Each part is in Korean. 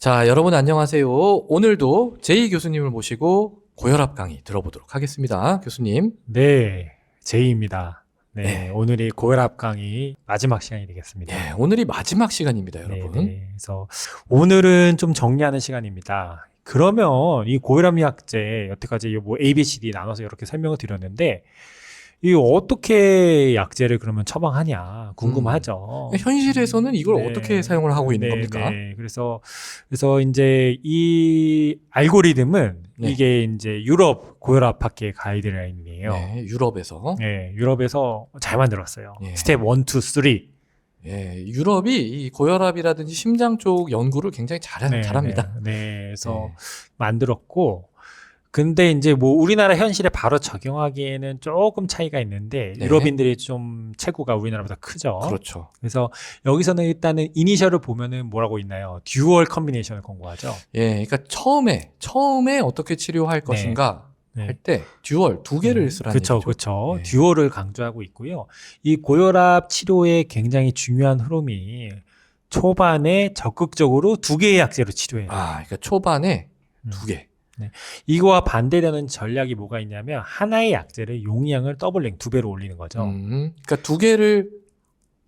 자, 여러분 안녕하세요. 오늘도 제이 교수님을 모시고 고혈압 강의 들어보도록 하겠습니다. 교수님. 네, 제이입니다. 네, 네. 오늘이 고혈압 강의 마지막 시간이 되겠습니다. 예, 오늘이 마지막 시간입니다, 네, 여러분. 네. 그래서 오늘은 좀 정리하는 시간입니다. 그러면 이 고혈압 약제 여태까지 뭐 A, B, C, D 나눠서 이렇게 설명을 드렸는데 이 어떻게 약제를 그러면 처방하냐 궁금하죠. 현실에서는 이걸 네. 어떻게 사용을 하고 있는 네, 겁니까? 네. 그래서 그래서 이제 이 알고리즘은 네. 이게 이제 유럽 고혈압 학회 가이드라인이에요. 네, 유럽에서. 네, 유럽에서 잘 만들었어요. 예. 스텝 1, 2, 3. 예, 유럽이 이 고혈압이라든지 심장 쪽 연구를 굉장히 잘, 네, 잘합니다. 네, 네, 그래서 네. 만들었고, 근데 이제 뭐 우리나라 현실에 바로 적용하기에는 조금 차이가 있는데 네. 유럽인들이 좀 체구가 우리나라보다 크죠. 그렇죠. 그래서 여기서는 일단은 이니셜을 보면은 뭐라고 있나요? 듀얼 컨비네이션을 권고하죠. 예, 그러니까 처음에 처음에 어떻게 치료할 것인가 네. 할 때 듀얼 두 개를 쓰라는 그렇죠, 얘기죠. 그렇죠. 네. 듀얼을 강조하고 있고요. 이 고혈압 치료에 굉장히 중요한 흐름이 초반에 적극적으로 두 개의 약제로 치료해요. 아, 그러니까 초반에 음. 두 개. 이거와 반대되는 전략이 뭐가 있냐면 하나의 약제를 용량을 더블링 두 배로 올리는 거죠. 음, 그러니까 두 개를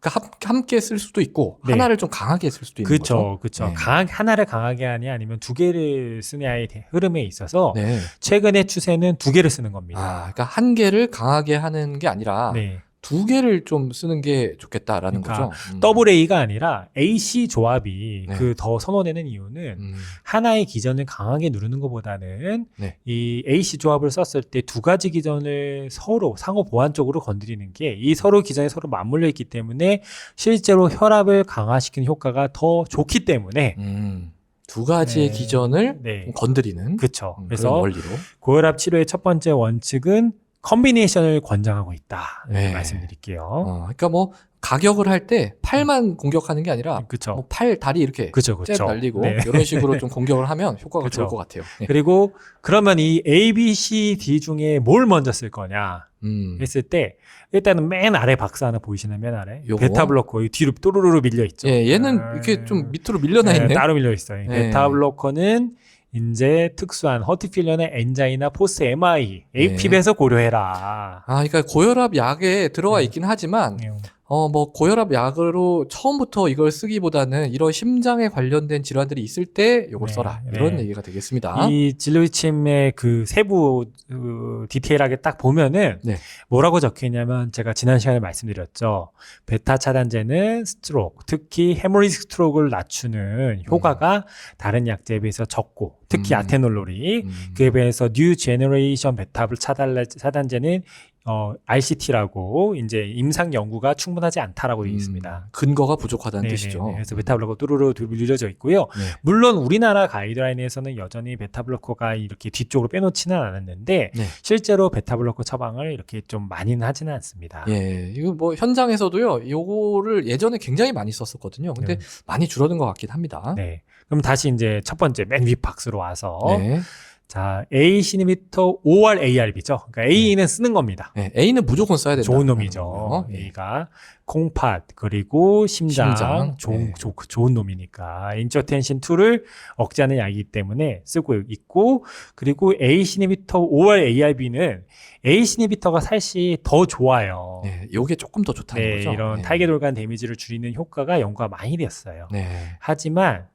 그러니까 함- 함께 쓸 수도 있고 네. 하나를 좀 강하게 쓸 수도 있는 그렇죠, 거죠. 그렇죠. 네. 강하게 하나를 강하게 하냐 아니면 두 개를 쓰냐의 대- 흐름에 있어서 네. 최근의 추세는 두 개를 쓰는 겁니다. 아, 그러니까 한 개를 강하게 하는 게 아니라 네, 두 개를 좀 쓰는 게 좋겠다라는 그러니까 거죠. 음. 더블 A가 아니라 AC 조합이 네. 그 더 선호되는 이유는 음, 하나의 기전을 강하게 누르는 것보다는 네. 이 AC 조합을 썼을 때 두 가지 기전을 서로 상호 보완적으로 건드리는 게 이 서로 기전이 서로 맞물려 있기 때문에 실제로 혈압을 강화시키는 효과가 더 좋기 때문에 음, 두 가지의 네. 기전을 네. 건드리는 그렇죠. 음, 그런 그래서 원리로. 고혈압 치료의 첫 번째 원칙은 컨비네이션을 권장하고 있다. 이렇게 네. 말씀드릴게요. 어, 그러니까 뭐 가격을 할 때 팔만 공격하는 게 아니라 그렇죠. 뭐팔 다리 이렇게 그렇죠. 잽 그렇죠. 날리고 네. 이런 식으로 좀 공격을 하면 효과가 그쵸. 좋을 것 같아요. 네. 그리고 그러면 이 A, B, C, D 중에 뭘 먼저 쓸 거냐 음, 했을 때 일단은 맨 아래 박스 하나 보이시나요? 맨 아래 요거? 베타 블로커 이 뒤로 또르르르 밀려 있죠. 예, 얘는 아, 이렇게 좀 밑으로 밀려나 있네. 네, 따로 밀려 있어요. 이 네. 베타 블로커는 이제 특수한 허티필련의 엔자이나 포스 MI, APB에서 고려해라. 아, 그러니까 고혈압 약에 들어가 네. 있긴 하지만 네. 어, 뭐 고혈압 약으로 처음부터 이걸 쓰기보다는 이런 심장에 관련된 질환들이 있을 때 이걸 네, 써라. 네. 이런 얘기가 되겠습니다. 이 진료지침의 그 세부 그 디테일하게 딱 보면은 네. 뭐라고 적혀 있냐면 제가 지난 시간에 말씀드렸죠. 베타 차단제는 스트로크, 특히 헤모리직 스트로크를 낮추는 효과가 다른 약제에 비해서 적고 특히 음. 아테놀롤이 음. 그에 비해서 뉴 제너레이션 베타블 차단 차단제는 어 RCT라고 이제 임상 연구가 충분하지 않다라고 되어 있습니다. 음, 근거가 부족하다는 네네네. 뜻이죠. 그래서 베타블로커 뚜루루 밀려져 있고요. 네. 물론 우리나라 가이드라인에서는 여전히 베타블로커가 이렇게 뒤쪽으로 빼놓지는 않았는데 네. 실제로 베타블로커 처방을 이렇게 좀 많이는 하지는 않습니다. 예, 이거 뭐 현장에서도요, 요거를 예전에 굉장히 많이 썼었거든요. 근데 네. 많이 줄어든 것 같긴 합니다. 네. 그럼 다시 이제 첫 번째 맨위 박스로 와서 네. 자 A 시니미터 5월 ARB죠. 그러니까 A는 쓰는 겁니다. 네, A는 무조건 써야 된다. 좋은 놈이죠. 예. A가 콩팥 그리고 심장, 심장, 좋은 예. 좋- 좋은 놈이니까 인저텐신 2를 억제하는 약이기 때문에 쓰고 있고 그리고 A 시니비터 5월 ARB는 A 시니비터가 사실 더 좋아요. 네, 요게 조금 더 좋다는 네, 거죠. 이런 네. 타겟돌간 데미지를 줄이는 효과가 연구가 많이 됐어요. 네. 하지만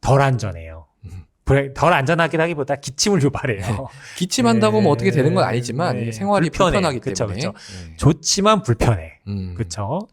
덜 안전해요. 덜 안전하긴 하기보다 기침을 유발해요. 기침한다고 뭐 어떻게 되는 건 네, 아니지만 네. 이게 생활이 불편해. 불편하기 그쵸, 때문에. 그쵸. 네. 좋지만 불편해. 음. 그렇죠.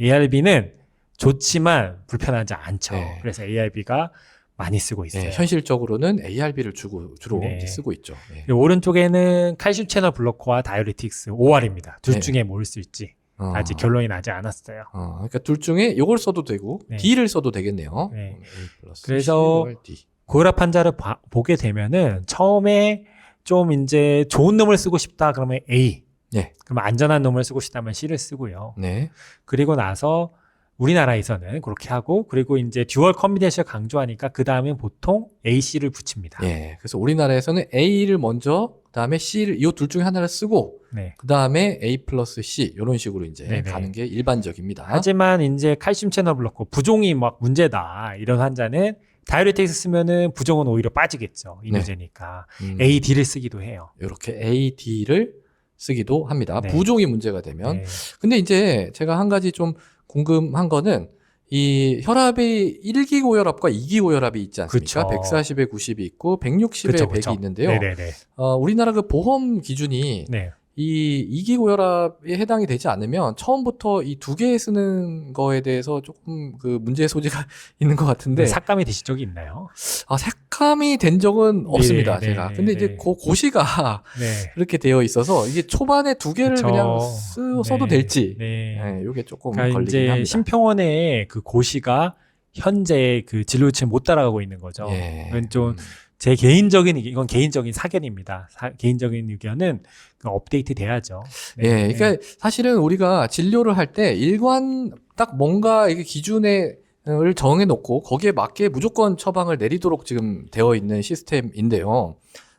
ARB는 좋지만 불편하지 않죠. 네. 그래서 ARB가 많이 쓰고 있어요. 네, 현실적으로는 ARB를 주고 주로 네. 이제 쓰고 있죠. 네. 그리고 오른쪽에는 칼슘 채널 블로커와 다이오리틱스 5알입니다. 둘 네. 중에 뭘 쓸지 어. 아직 결론이 나지 않았어요. 어, 그러니까 둘 중에 요걸 써도 되고 네. D를 써도 되겠네요. 네. A 플러스 그래서 10월 D. 고혈압 환자를 봐- 보게 되면은 처음에 좀 이제 좋은 놈을 쓰고 싶다 그러면 A. 네. 그럼 안전한 놈을 쓰고 싶다면 C를 쓰고요. 네. 그리고 나서 우리나라에서는 그렇게 하고 그리고 이제 듀얼 컨비네이션 강조하니까 그 다음엔 보통 AC를 붙입니다. 예. 그래서 우리나라에서는 A를 먼저 그다음에 C를 이 둘 중에 하나를 쓰고 네. 그다음에 A 플러스 C 이런 식으로 이제 네네. 가는 게 일반적입니다. 하지만 이제 칼슘 채널 블로커 부종이 막 문제다 이런 환자는 다이어레틱스 쓰면은 부종은 오히려 빠지겠죠. 이뇨제니까. 음, AD를 쓰기도 해요. 이렇게 AD를 쓰기도 합니다. 네. 부종이 문제가 되면. 네. 근데 이제 제가 한 가지 좀 궁금한 거는 이 혈압이 1기 고혈압과 2기 고혈압이 있지 않습니까? 그쵸. 140에 90이 있고 160에 그쵸, 100이 그쵸. 있는데요. 네네네. 어, 우리나라 그 보험 기준이 네. 이 2기 고혈압에 해당이 되지 않으면 처음부터 이 두 개 쓰는 거에 대해서 조금 그 문제의 소지가 있는 것 같은데 삭감이 되신 적이 있나요? 아, 색감이 된 적은 없습니다, 네, 제가. 네, 근데 이제 네. 그 고시가 네. 그렇게 되어 있어서 이게 초반에 두 개를 그쵸. 그냥 쓰, 써도 네. 될지. 네. 네, 요게 조금 그러니까 걸리긴 이제 합니다. 심평원의 그 고시가 현재 그 진료치를 못 따라가고 있는 거죠. 예. 이건 좀 음. 제 개인적인 의견, 이건 개인적인 사견입니다. 사- 개인적인 의견은 그 업데이트 돼야죠. 네. 예, 그러니까 사실은 우리가 진료를 할 때 일관 딱 뭔가 이게 기준을 정해 놓고 거기에 맞게 무조건 처방을 내리도록 지금 되어 있는 시스템인데요.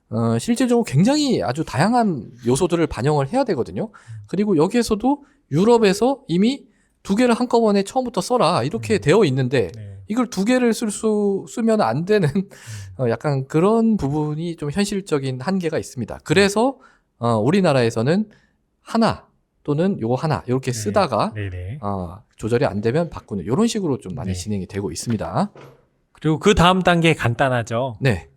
어, 실질적으로 굉장히 아주 다양한 요소들을 반영을 해야 되거든요. 그리고 여기에서도 유럽에서 이미 두 개를 한꺼번에 처음부터 써라 이렇게 음. 되어 있는데 네. 이걸 두 개를 쓸 수 쓰면 안 되는 어, 약간 그런 부분이 좀 현실적인 한계가 있습니다. 그래서 어, 우리나라에서는 하나 또는 요거 하나 이렇게 네. 쓰다가 네네. 어, 조절이 안 되면 바꾸는 이런 식으로 좀 많이 네. 진행이 되고 있습니다. 그리고 그 다음 단계 간단하죠. 네,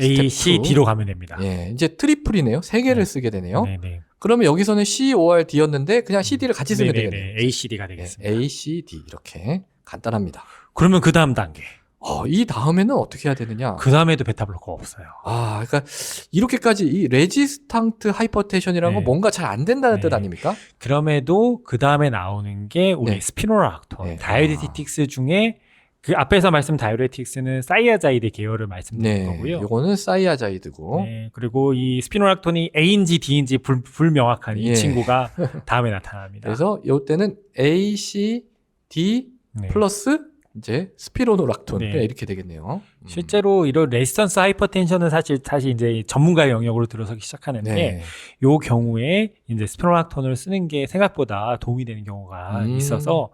A, 스텝 C, 투. D로 가면 됩니다. 예, 이제 트리플이네요. 세 개를 네. 쓰게 되네요. 네네. 그러면 여기서는 C, O, R, D였는데 그냥 CD를 같이 쓰면 네네네. 되겠네요. A, C, D가 네, 되겠습니다. A, C, D 이렇게 간단합니다. 그러면 그 다음 단계. 어, 이 다음에는 어떻게 해야 되느냐? 그 다음에도 베타 블로커 없어요. 아, 그러니까 이렇게까지 이 레지스탕트 하이퍼텐션이라는 건 네. 뭔가 잘 안 된다는 네. 뜻 아닙니까? 그럼에도 그 다음에 나오는 게 우리 네. 스피노락톤, 네. 다이어레틱스 중에 그 앞에서 말씀 다이어레틱스는 사이아자이드 계열을 말씀드린 네, 거고요. 요거는 사이아자이드고 네, 그리고 이 스피노락톤이 A인지 D인지 불, 불명확한 예. 이 친구가 다음에 나타납니다. 그래서 요때는 A, C, D 네. 플러스 이제 스피로노락톤 네. 네, 이렇게 되겠네요. 음. 실제로 이런 레지스턴스 하이퍼텐션은 사실 사실 이제 전문가의 영역으로 들어서기 시작하는데 네. 요 경우에 이제 스피노락톤을 쓰는 게 생각보다 도움이 되는 경우가 음. 있어서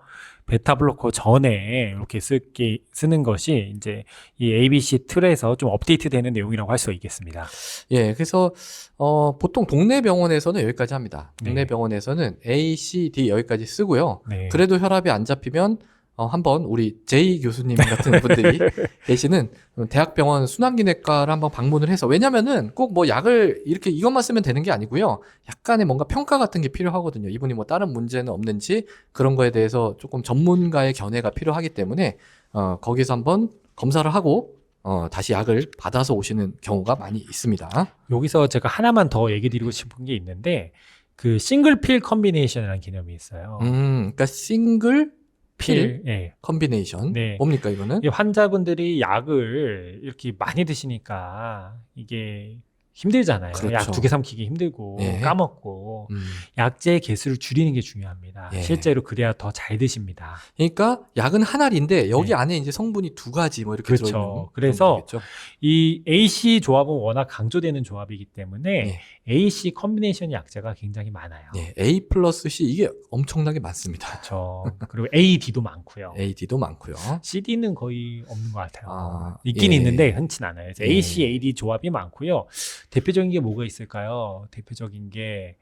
베타 블로커 전에 이렇게 쓰게 쓰는 것이 이제 이 ABC 틀에서 좀 업데이트되는 내용이라고 할 수 있겠습니다. 예, 그래서 어, 보통 동네 병원에서는 여기까지 합니다. 동네 네. 병원에서는 A, C, D 여기까지 쓰고요. 네. 그래도 혈압이 안 잡히면 어, 한번 우리 제이 교수님 같은 분들이 계시는 대학병원 순환기내과를 한번 방문을 해서 왜냐면은 꼭 뭐 약을 이렇게 이것만 쓰면 되는 게 아니고요. 약간의 뭔가 평가 같은 게 필요하거든요. 이분이 뭐 다른 문제는 없는지 그런 거에 대해서 조금 전문가의 견해가 필요하기 때문에 어, 거기서 한번 검사를 하고 어, 다시 약을 받아서 오시는 경우가 많이 있습니다. 여기서 제가 하나만 더 얘기 드리고 싶은 게 있는데 그 싱글 필 컨비네이션이라는 개념이 있어요. 음, 그러니까 싱글 필 예. 컨비네이션 네. 뭡니까 이거는? 이 환자분들이 약을 이렇게 많이 드시니까 이게 힘들잖아요. 그렇죠. 약 두 개 삼키기 힘들고 네. 까먹고 음. 약제의 개수를 줄이는 게 중요합니다. 예. 실제로 그래야 더 잘 드십니다. 그러니까 약은 한 알인데 여기 네. 안에 이제 성분이 두 가지 뭐 이렇게 그렇죠. 들어 있는 그래서 그런 거겠죠. 이 AC 조합은 워낙 강조되는 조합이기 때문에 네. AC 컨비네이션 약제가 굉장히 많아요. 네, A 플러스 C 이게 엄청나게 많습니다. 그렇죠. 그리고 AD도 많고요. AD도 많고요. CD는 거의 없는 것 같아요. 아, 있긴 예. 있는데 흔치 않아요. 그래서 예. AC, AD 조합이 많고요. 대표적인 게 뭐가 있을까요? 대표적인 게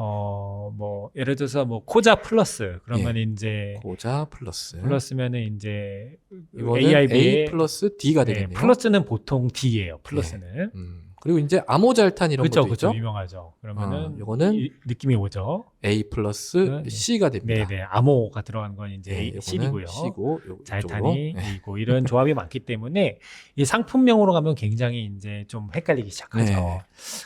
어, 뭐, 예를 들어서 뭐, 코자 플러스. 그러면 이제, 고자 플러스. 플러스면은 이제, ARB의 A 플러스 D가 네, 되겠네요. 플러스는 보통 D예요. 플러스는. 음. 그리고 이제 아모잘탄 이런 그렇죠, 것도 그렇죠. 있죠. 유명하죠. 그러면은 어, 요거는 이- 느낌이 오죠. A 플러스 네. C가 됩니다. 네, 네. 암호가 들어간 건 이제 네, C이고요. C고 요- 잘탄이. 네. A고 이런 조합이 많기 때문에 이 상품명으로 가면 굉장히 이제 좀 헷갈리기 시작하죠. 네.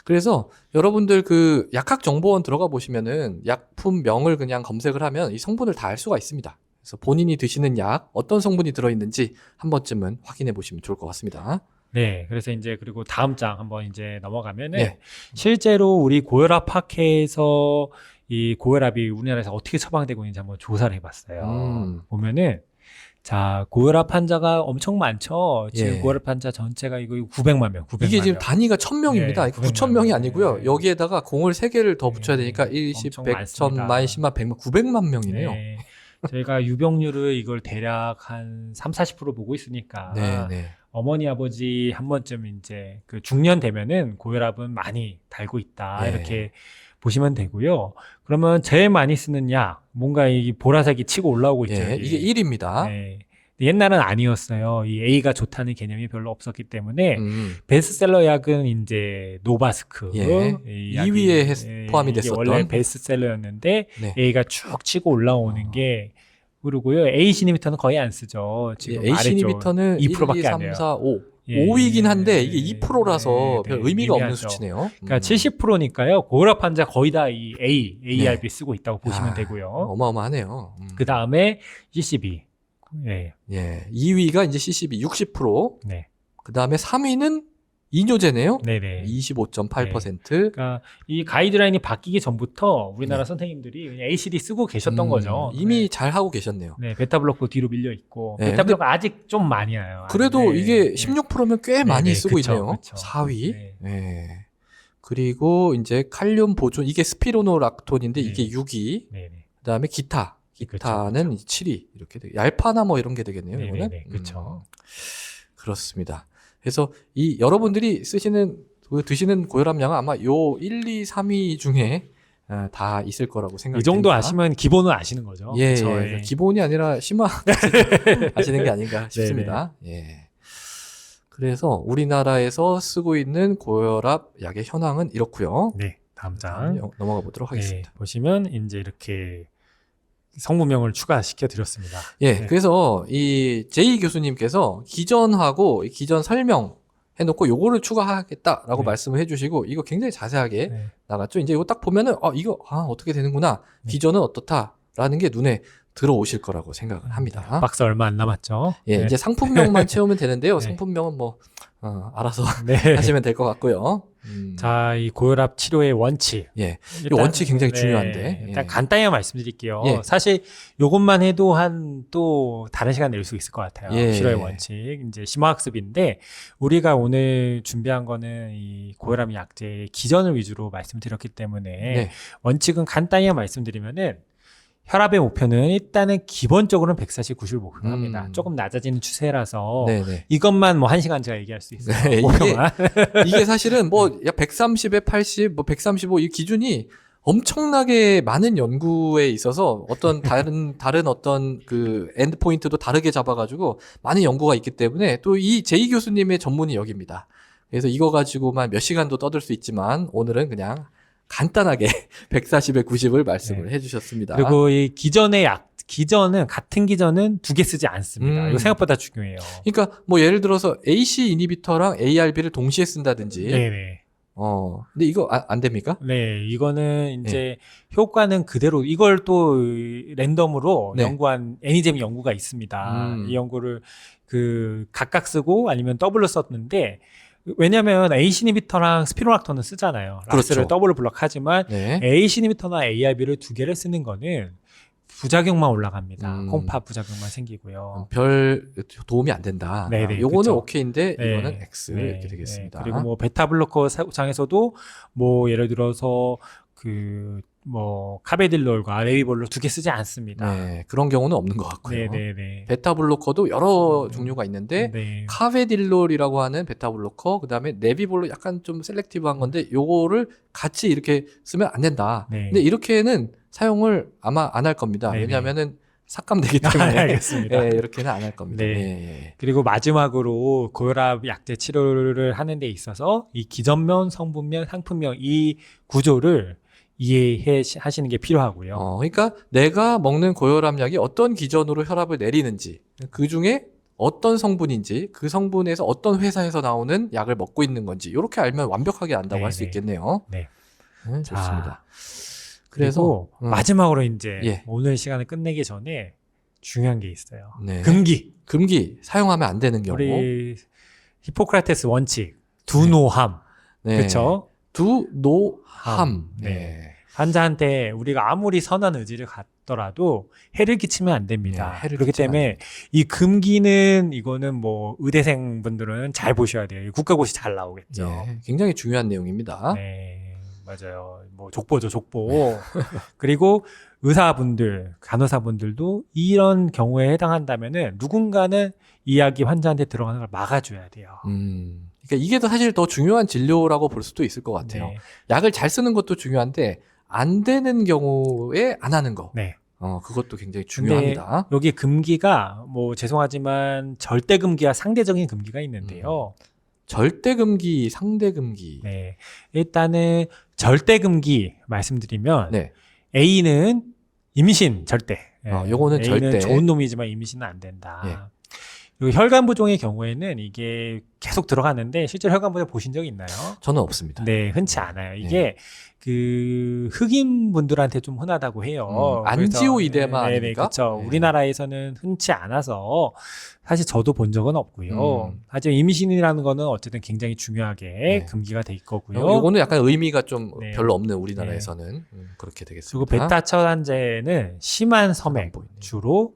그래서 여러분들 그 약학 정보원 들어가 보시면은 약품명을 그냥 검색을 하면 이 성분을 다 알 수가 있습니다. 그래서 본인이 드시는 약 어떤 성분이 들어 있는지 한 번쯤은 확인해 보시면 좋을 것 같습니다. 네, 그래서 이제 그리고 다음 장 한번 이제 넘어가면은 네. 실제로 우리 고혈압 학회에서 이 고혈압이 우리나라에서 어떻게 처방되고 있는지 한번 조사를 해봤어요. 음. 보면은 자 고혈압 환자가 엄청 많죠. 지금 예. 고혈압 환자 전체가 이거 900만 명, 900만 이게 지금 명. 단위가 1000명입니다. 네, 9,000명이 900만 아니고요. 네. 여기에다가 공을 3개를 더 네, 붙여야 되니까 1, 10, 엄청 100, 1000, 많습니다. 만, 10만, 100만, 900만 명이네요. 네. 저희가 유병률을 이걸 대략 한 3, 40% 보고 있으니까 네, 네. 어머니 아버지 한 번쯤 이제 그 중년 되면은 고혈압은 많이 달고 있다 네. 이렇게 보시면 되고요. 그러면 제일 많이 쓰는 약 뭔가 이 보라색이 치고 올라오고 있죠. 예. 이게 1입니다. 네. 옛날은 아니었어요. 이 A가 좋다는 개념이 별로 없었기 때문에 음, 베스트셀러 약은 이제 노바스크 예. 이 2위에 했- 예, 포함이 됐었던. 원래 베스트셀러였는데 네. A가 쭉 치고 올라오는 어. 게 그리고요 A 시니미터는 거의 안 쓰죠. 지금 A 말했죠. 시니미터는 1, 2, 2%밖에 안 3, 돼요. 4, 5. 예. 5이긴 한데 이게 2%라서 네, 별 네, 의미가 없는 미미하죠. 수치네요. 그러니까 음. 70%니까요. 고혈압 환자 거의 다 이 A, ARB 쓰고 있다고 보시면 아, 되고요. 어마어마하네요. 음. 그 다음에 CCB. 예, 예, 2위가 이제 CCB 60%. 네, 그 다음에 3위는 이뇨제네요. 네네. 25.8%. 그러니까 이 가이드라인이 바뀌기 전부터 우리나라 선생님들이 그냥 ACD 쓰고 계셨던 음, 거죠. 이미 네. 잘 하고 계셨네요. 네, 베타블로커 뒤로 밀려 있고 네, 베타블로커 아직 좀 많이 와요. 그래도 네, 이게 네. 16%면 꽤 네, 많이 네, 쓰고 그쵸, 있네요. 그쵸. 4위. 네. 네. 그리고 이제 칼륨 보존 이게 스피로노락톤인데 네. 이게 6위. 네, 네. 그다음에 기타. 기타는 7위. 이렇게 되 얄파나 뭐 이런 게 되겠네요. 네, 이거는. 네, 네, 그쵸. 음, 그렇습니다. 그래서 이 여러분들이 쓰시는 그 드시는 고혈압 양은 아마 요 1, 2, 3위 중에 어, 다 있을 거라고 생각이 이 정도 듭니다. 아시면 기본은 아시는 거죠. 예? 예. 예. 기본이 아니라 심화 하시는 게 아닌가 싶습니다. 예. 그래서 우리나라에서 쓰고 있는 고혈압 약의 현황은 이렇고요. 네, 다음 장. 넘어가 보도록 네, 하겠습니다. 보시면 이제 이렇게 성분명을 추가시켜 드렸습니다. 예, 네. 그래서 이 제이 교수님께서 기전하고 이 기전 설명 해놓고 요거를 추가하겠다라고 네. 말씀을 해주시고 이거 굉장히 자세하게 네. 나갔죠. 이제 이거 딱 보면은 아 이거 아 어떻게 되는구나 네. 기전은 어떻다라는 게 눈에 들어오실 거라고 생각을 합니다. 박스 얼마 안 남았죠. 예, 네. 이제 상품명만 채우면 되는데요. 네. 상품명은 뭐 어, 알아서 네. 하시면 될 것 같고요. 음, 자, 이 고혈압 치료의 원칙. 예, 일단- 원칙 굉장히 중요한데. 일단 예. 간단히 말씀드릴게요. 예. 사실 요것만 해도 한 또 다른 시간 낼 수 있을 것 같아요. 예. 치료의 원칙. 이제 심화학습인데 우리가 오늘 준비한 거는 이 고혈압 약제의 기전을 위주로 말씀드렸기 때문에 네. 원칙은 간단히 말씀드리면은 혈압의 목표는 일단은 기본적으로는 140, 90을 목표로 음. 합니다. 조금 낮아지는 추세라서 네, 네. 이것만 뭐 한 시간 제가 얘기할 수 있어요. 네, 이게-. 이게 사실은 뭐 130에 80, 뭐 135 이 기준이 엄청나게 많은 연구에 있어서 어떤 다른 다른 어떤 그 엔드 포인트도 다르게 잡아가지고 많은 연구가 있기 때문에 또 이 제이 교수님의 전문이 여기입니다. 그래서 이거 가지고만 몇 시간도 떠들 수 있지만 오늘은 그냥 간단하게 140에 90을 말씀을 해주셨습니다. 그리고 이 기전의 약 기전은 같은 기전은 두 개 쓰지 않습니다. 음. 이거 생각보다 중요해요. 그러니까 뭐 예를 들어서 AC 이니비터랑 ARB를 동시에 쓴다든지 네네. 어 근데 이거 아- 안 됩니까? 네, 이거는 이제 효과는 그대로 이걸 또 랜덤으로 네. 연구한 애니잼 연구가 있습니다. 음. 이 연구를 그 각각 쓰고 아니면 더블로 썼는데 왜냐면 AC 이니비터랑 스피로락톤은 쓰잖아요. 락스를 그렇죠. 더블로 블록하지만 네. AC 이니비터나 ARB를 두 개를 쓰는 거는 부작용만 올라갑니다. 음. 콩파 부작용만 생기고요. 별 도움이 안 된다. 네네, 요거는 그쵸. 오케이인데 네, 이거는 X 네, 이렇게 되겠습니다. 네. 그리고 뭐 베타 블로커 장에서도 뭐 예를 들어서 그 뭐 카베딜롤과 레비볼로 두 개 쓰지 않습니다. 네, 그런 경우는 없는 것 같고요. 네네네. 베타 블로커도 여러 음. 종류가 있는데 네. 카베딜롤이라고 하는 베타 블로커, 그다음에 네비볼로 약간 좀 셀렉티브한 건데 요거를 같이 이렇게 쓰면 안 된다. 네. 근데 이렇게는 사용을 아마 안 할 겁니다. 네네. 왜냐하면은 삭감되기 때문에 알겠습니다. 네, 이렇게는 안 할 겁니다. 네. 예, 예. 그리고 마지막으로 고혈압 약제 치료를 하는 데 있어서 이 기전면, 성분면, 상품면 이 구조를 이해해 시- 하시는 게 필요하고요. 어, 그러니까 내가 먹는 고혈압 약이 어떤 기전으로 혈압을 내리는지, 그 중에 어떤 성분인지, 그 성분에서 어떤 회사에서 나오는 약을 먹고 있는 건지, 이렇게 알면 완벽하게 안다고 할수 네네. 있겠네요. 네. 네, 자, 좋습니다. 그래서 음. 마지막으로 이제 예. 오늘 시간을 끝내기 전에 중요한 게 있어요. 네. 금기. 금기 사용하면 안 되는 경우. 우리 히포크라테스 원칙 두노함 네. 그렇죠 두노함. 네. 네. 환자한테 우리가 아무리 선한 의지를 갖더라도 해를 끼치면 안 됩니다. 네, 해를 그렇기 끼치면 때문에 이 금기는 이거는 뭐 의대생 분들은 잘 보셔야 돼요. 국가고시 잘 나오겠죠. 예, 굉장히 중요한 내용입니다. 네, 맞아요. 뭐 족보죠, 족보. 그리고 의사분들, 간호사분들도 이런 경우에 해당한다면은 누군가는 이 약이 환자한테 들어가는 걸 막아줘야 돼요. 음. 그러니까 이게 더 사실 더 중요한 진료라고 볼 수도 있을 것 같아요. 네. 약을 잘 쓰는 것도 중요한데 안 되는 경우에 안 하는 거. 네. 어, 그것도 굉장히 중요합니다. 여기 금기가 뭐 죄송하지만 절대 금기와 상대적인 금기가 있는데요. 절대 금기, 상대 금기. 네. 일단은 절대 금기 말씀드리면 네. A는 임신 절대. 어, 요거는 A는 절대. 좋은 놈이지만 임신은 안 된다. 예. 그리고 혈관 부종의 경우에는 이게 계속 들어가는데 실제로 혈관 부종 보신 적 있나요? 저는 없습니다. 네, 흔치 않아요. 이게 그 흑인 분들한테 좀 흔하다고 해요. 음, 안지오이데마 네, 네, 아닙니까? 그렇죠. 네. 우리나라에서는 흔치 않아서 사실 저도 본 적은 없고요. 음. 하지만 임신이라는 거는 어쨌든 굉장히 중요하게 네. 금기가 돼 있거고요. 요, 요거는 약간 의미가 좀 네. 별로 없는 우리나라에서는 음, 그렇게 그리고 되겠습니다. 베타 처단제는 심한 보이네. 주로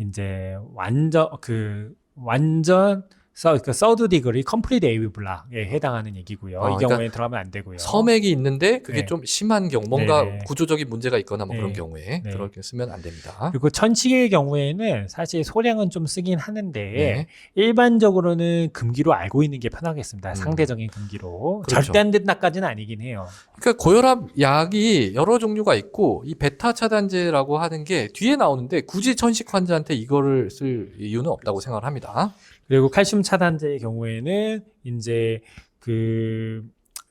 이제 완전 그 완전 서, 그 서드 디그리 컴플리트 에이브 블락에 해당하는 얘기고요. 어, 이 그러니까 경우에 들어가면 안 되고요. 섬액이 있는데 그게 네. 좀 심한 경우, 뭔가 네, 네. 구조적인 문제가 있거나 뭐 네. 그런 경우에 네. 그렇게 쓰면 안 됩니다. 그리고 천식의 경우에는 사실 소량은 좀 쓰긴 하는데 네. 일반적으로는 금기로 알고 있는 게 편하겠습니다. 음. 상대적인 금기로 그렇죠. 절대 안 된다까지는 아니긴 해요. 그러니까 고혈압 약이 여러 종류가 있고 이 베타 차단제라고 하는 게 뒤에 나오는데 굳이 천식 환자한테 이거를 쓸 이유는 없다고 생각을 합니다. 그리고 칼슘 차단제의 경우에는 이제 그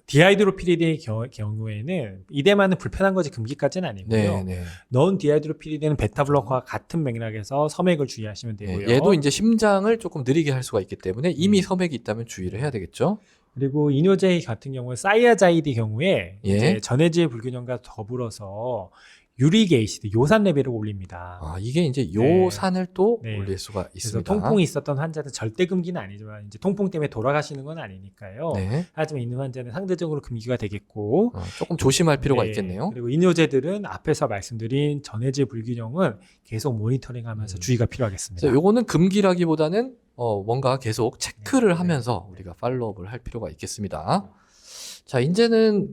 디하이드로피리드의 겨- 경우에는 이대만은 불편한 거지 금기까지는 아니고요. 네, 네. 넌 디하이드로피리드는 베타 블로커와 같은 맥락에서 섬액을 주의하시면 예, 되고요. 얘도 이제 심장을 조금 느리게 할 수가 있기 때문에 이미 음. 섬액이 있다면 주의를 해야 되겠죠. 그리고 이뇨제 같은 경우에 사이아자이드 경우에 예. 이제 전해질 불균형과 더불어서 유릭 에이시드 요산 레벨을 올립니다. 아, 이게 이제 네. 요산을 또 네. 올릴 수가 그래서 있습니다. 통풍이 있었던 환자는 절대 금기는 아니지만 이제 통풍 때문에 돌아가시는 건 아니니까요. 네. 하지만 있는 환자는 상대적으로 금기가 되겠고 어, 조금 조심할 필요가 네, 있겠네요. 그리고 이뇨제들은 앞에서 말씀드린 전해질 불균형은 계속 모니터링하면서 음. 주의가 필요하겠습니다. 그래서 요거는 금기라기보다는 어, 뭔가 계속 체크를 네. 하면서 우리가 팔로업을 할 필요가 있겠습니다. 자, 이제는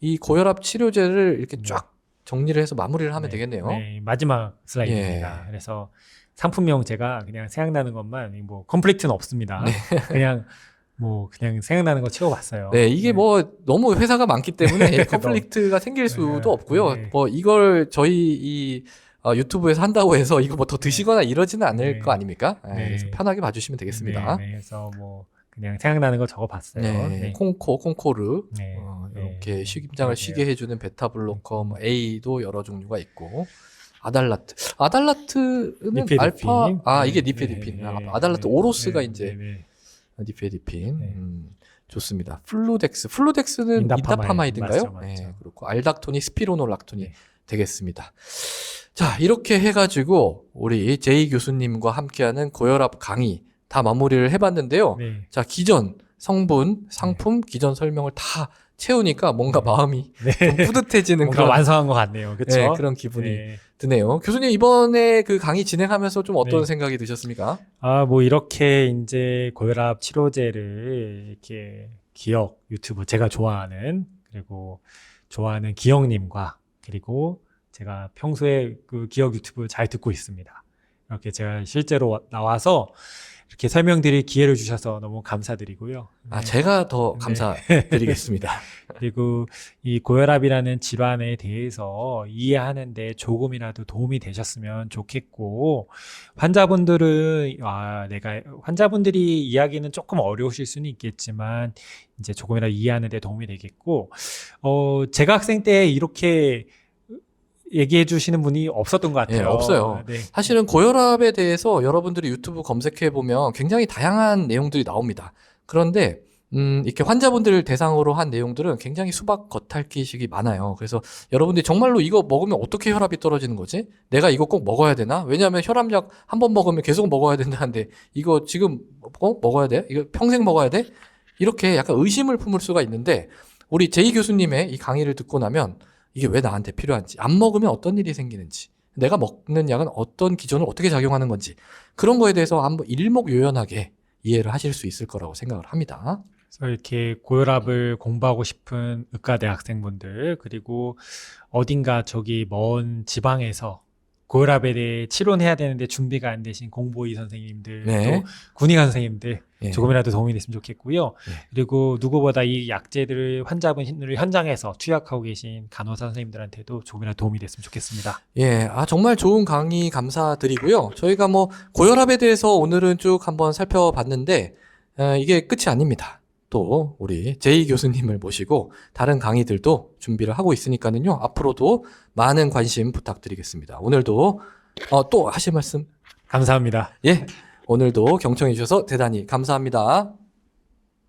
이 고혈압 치료제를 이렇게 네. 쫙 정리를 해서 마무리를 하면 네, 되겠네요. 네, 마지막 슬라이드입니다. 예. 그래서 상품명 제가 그냥 생각나는 것만 뭐 컴플리트는 없습니다. 그냥 뭐 그냥 생각나는 거 채워봤어요. 네, 이게 네. 뭐 너무 회사가 많기 때문에 컨플릭트가 생길 수도 네, 없고요. 네. 뭐 이걸 저희 이 어, 유튜브에서 한다고 해서 이거 뭐 더 드시거나 이러지는 않을 네. 거 아닙니까? 네, 네. 그래서 편하게 봐주시면 되겠습니다. 네, 네, 그래서 뭐 그냥 생각나는 거 적어봤어요. 네, 네. 콩코, 콩코르 네. 어, 네. 이렇게 식임장을 네. 쉬게 해주는 베타 블로커, 뭐 A도 여러 종류가 있고 아달라트, 아달라트는. 알파, 아 네, 이게 네, 니페디핀, 네, 아, 네, 아달라트 네, 오로스가 네, 이제 네, 네. 니페디핀, 네. 음, 좋습니다. 플루덱스, 플루덱스는 인다파마이드. 맞죠. 네, 그렇고 알닥토니, 스피로노락토니 네. 되겠습니다. 자 이렇게 해가지고 우리 제이 교수님과 함께하는 고혈압 강의 다 마무리를 해봤는데요. 네. 자, 기전, 성분, 상품, 기전 설명을 다 채우니까 뭔가 네. 마음이 네. 좀 뿌듯해지는 뭔가 그런, 완성한 것 같네요. 그렇죠? 네, 그런 기분이 네. 드네요. 교수님 이번에 그 강의 진행하면서 좀 어떤 네. 생각이 드셨습니까? 아, 뭐 이렇게 이제 고혈압 치료제를 이렇게 기억 유튜브 제가 좋아하는 그리고 좋아하는 기영님과 그리고 제가 평소에 그 기억 유튜브 잘 듣고 있습니다. 이렇게 제가 실제로 와- 나와서 이렇게 설명드릴 기회를 주셔서 너무 감사드리고요. 아, 네. 제가 더 네. 감사드리겠습니다. 그리고 이 고혈압이라는 질환에 대해서 이해하는데 조금이라도 도움이 되셨으면 좋겠고 환자분들은 아 내가 환자분들이 이야기는 조금 어려우실 수는 있겠지만 이제 조금이라도 이해하는데 도움이 되겠고 어 제가 학생 때 이렇게 얘기해 주시는 분이 없었던 것 같아요. 예, 없어요. 네. 사실은 고혈압에 대해서 여러분들이 유튜브 검색해 보면 굉장히 다양한 내용들이 나옵니다. 그런데 음, 이렇게 환자분들을 대상으로 한 내용들은 굉장히 수박 겉핥기식이 많아요. 그래서 여러분들이 정말로 이거 먹으면 어떻게 혈압이 떨어지는 거지? 내가 이거 꼭 먹어야 되나? 왜냐하면 혈압약 한 번 먹으면 계속 먹어야 된다는데 이거 지금 꼭 먹어야 돼? 이거 평생 먹어야 돼? 이렇게 약간 의심을 품을 수가 있는데 우리 제이 교수님의 이 강의를 듣고 나면 이게 왜 나한테 필요한지, 안 먹으면 어떤 일이 생기는지, 내가 먹는 약은 어떤 기전을 어떻게 작용하는 건지 그런 거에 대해서 한번 일목요연하게 이해를 하실 수 있을 거라고 생각을 합니다. 그래서 이렇게 고혈압을 공부하고 싶은 의과대 학생분들 그리고 어딘가 저기 먼 지방에서 고혈압에 대해 치료해야 되는데 준비가 안 되신 공보의 선생님들, 네. 또 군의관 선생님들 예. 조금이라도 도움이 됐으면 좋겠고요. 예. 그리고 누구보다 이 약제들을 환자분을 현장에서 투약하고 계신 간호사 선생님들한테도 조금이라도 도움이 됐으면 좋겠습니다. 예, 아, 정말 좋은 강의 감사드리고요. 저희가 뭐, 고혈압에 대해서 오늘은 쭉 한번 살펴봤는데, 에, 이게 끝이 아닙니다. 또, 우리 제이 교수님을 모시고, 다른 강의들도 준비를 하고 있으니까는요, 앞으로도 많은 관심 부탁드리겠습니다. 오늘도, 어, 또 하실 말씀? 감사합니다. 예, 오늘도 경청해 주셔서 대단히 감사합니다.